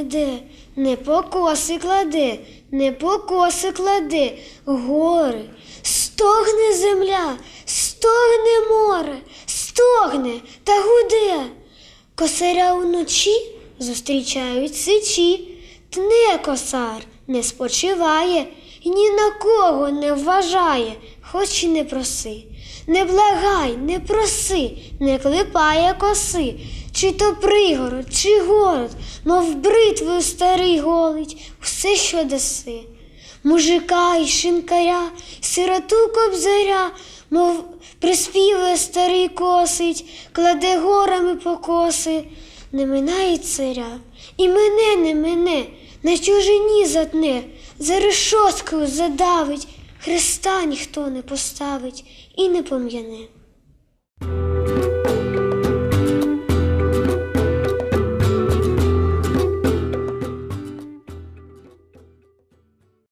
іде, не по коси кладе, не по коси кладе, гори, стогне земля, стогне море, стогне та гуде. Косаря уночі зустрічають сичі, тне косар, не спочиває ні на кого не вважає, хоч і не проси. Не благай, не проси, не клепає коси, чи то пригород, чи город, мов бритвою старий голить, все, що даси. Мужика і шинкаря, сироту кобзаря, мов приспівує старий косить, кладе горами покоси, не минає царя, і мене не мине, на чужині затне, за решоткою задавить, хреста ніхто не поставить і не пом'яне.